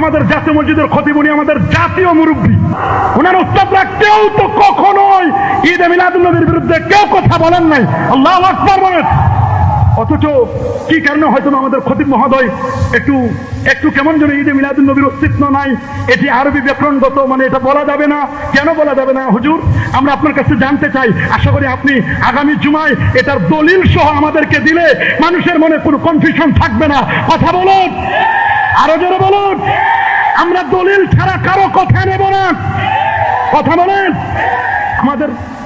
আমাদের জাতীয় মসজিদের খতিবুনি আমাদের জাতীয় মুরব্বী। ওনার উস্তাদরা কেউ তো কখনোই ঈদ মিলাদুল নবীর বিরুদ্ধে কেউ কথা বলেন নাই। আল্লাহ আকবার বলেন। অথচ কি কারণে হয়তো আমাদের খতিব মহোদয় একটু একটু কেমন যেন ঈদে মিলাদুল নবীর অস্তিত্ব নাই। এটি আরবি ব্যাকরণগত মানে এটা বলা যাবে না। কেন বলা যাবে না, হুজুর? আমরা আপনার কাছে জানতে চাই। আশা করি আপনি আগামী জুমায় এটার দলিল সহ আমাদেরকে দিলে মানুষের মনে কোনো কনফিউশন থাকবে না। কথা বলুন। আরও জোরে বলুন। আমরা দলিল ছাড়া কারও কথা নেব না। কথা বলেন। আমাদের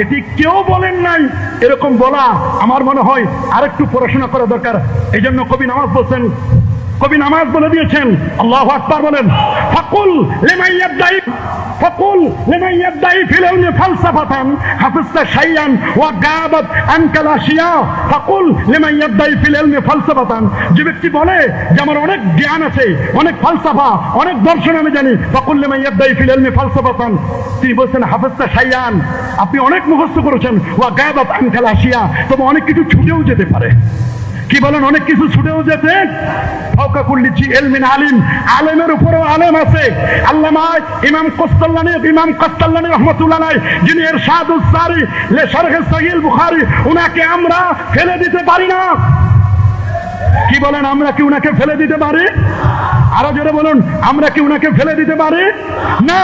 এটি কেউ বলেন নাই, এরকম বলা আমার মনে হয় আরেকটু পড়াশোনা করা দরকার। এই জন্য কবি নামাজ বলছেন কবি নামাজ বলে দিয়েছেন। আল্লাহ আকবার বলেন, ফাকুল লেমাইয়াদাই ফাকুল লেমাইয়াদাই ফিলাউনি ফালসাফাতান, হাফিজতা শাইয়ান ওয়া গাবাত আনকাল আশিয়া ফাকুল লেমাইয়াদাই ফিলাউনি ফালসাফাতান। যে ব্যক্তি বলে যে আমার অনেক জ্ঞান আছে, অনেক ফালসাফা, অনেক দর্শন আমি জানি, ফাকুল লেমাইয়াদাই ফিলাউনি ফালসাফাতান। তিনি বলছেন, হাফিজতা শাইয়ান আপনি অনেক মুখস্থ করেছেন, ওয়া গাবাত আনকাল আশিয়া তবে অনেক কিছু ছুটেও যেতে পারে। কি বলেন, অনেক কিছু ছুটেও যেতে? এলমিন আলিম, আলেমের উপরেও আলেম আছে। আল্লামা ইমাম ইমাম যিনি এর উনাকে আমরা ফেলে দিতে পারি না। কি বলেন, আমরা কি উনাকে ফেলে দিতে পারি? আরও জোরে বলুন, আমরা কি উনাকে ফেলে দিতে পারি? না।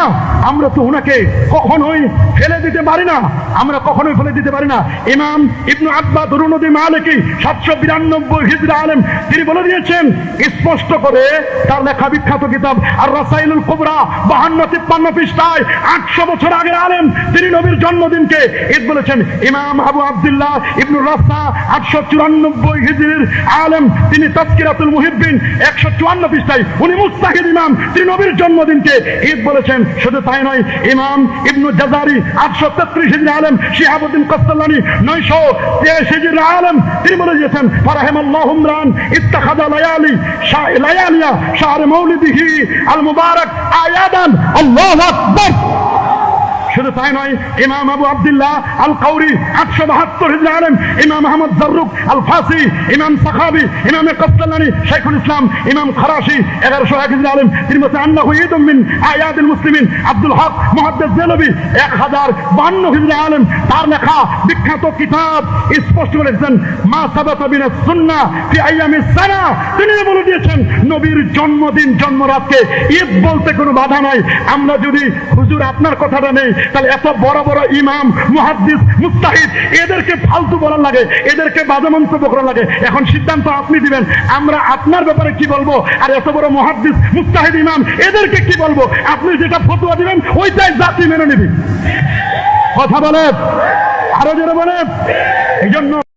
আমরা তো উনাকে কখনোই ফেলে দিতে পারি না। আমরা কখনোই ফেলে দিতে পারি না। ইমাম ইবনু আব্বা দরুনদী মালিকি সাতশো বিরানব্বই হিজরা আলেম, তিনি বলে দিয়েছেন, স্পষ্ট করে তার লেখা বিখ্যাত কিতাব আর রাসাইলুল কুবরা, বাহান্ন তিপ্পান্ন পৃষ্ঠায়, আটশো বছর আগের আলেম, তিনি নবীর জন্মদিনকে ঈদ বলেছেন। ইমাম আবু আব্দুল্লাহ ইবনুর রাসা আটশো চুরানব্বই হিজরির আলেম, তিনি তাস্কিরাতুল মুহিব্বিন, একশো চুয়ান্ন পৃষ্ঠায়। উনি মুস্তাহিদ ইমাম, তিনি নবীর জন্মদিনকে ঈদ বলেছেন। শুধু তাই নয় ইমাম ইবনু জাজারি, আটশো তেত্রিশ হিজরি আলম, শিহাবুদ্দিন কস্তাল্লানি নয়শো তেইশ হিজরি আলম তিনি বলে দিয়েছেন ফারাহেম আল্লাহ উমরান ইত্তাখাদা লায়ালি লায়ালিয়া, শাহরে মৌলিদিহি আল মুবারক আয়াদান, আল্লাহ আকবার। শুধু তাই নয়, ইমাম আবু আব্দুল্লাহ আল কাউরি আটশো বাহাত্তর হিজরা আলেম, ইমাম আহমদ জাররুক আল ফাসি ইমাম সাখাবি, ইমাম কস্তালানি শেখুল ইসলাম, ইমাম খরাশি, এগারোশো এক হিজরা আলেম তিনি বলছেন আন্নাহু ঈদুম মিন আয়াদুল মুসলিমিন, আব্দুল হক মুহাদ্দিস দেলবি এক হাজার বান্ন হিজরা আলেম, তার লেখা বিখ্যাত কিতাব স্পষ্ট করেছেন মা সাবাতা বিনা সুন্নাহ ফি আইয়ামিস সানা, তিনি বলে দিয়েছেন, নবীর জন্মদিন, জন্মরাতকে ঈদ বলতে কোনো বাধা নাই, আমরা যদি হুজুর আপনার কথাটা নেই তাহলে এত বড় বড় ইমাম, মুহাদ্দিস, মুস্তাহিদ, এদেরকে ফালতু বলার লাগে, এদেরকে বাজে মন্তব্য করা লাগে। এখন সিদ্ধান্ত আপনি দিবেন, আমরা আপনার ব্যাপারে কি বলব? আর এত বড় মুহাদ্দিস, মুস্তাহিদ ইমাম, এদেরকে কি বলব? আপনি যেটা ফতুয়া দিবেন, ওইটাই জাতি মেনে নেবে। কথা বলে আরও জোরে বলে এই জন্য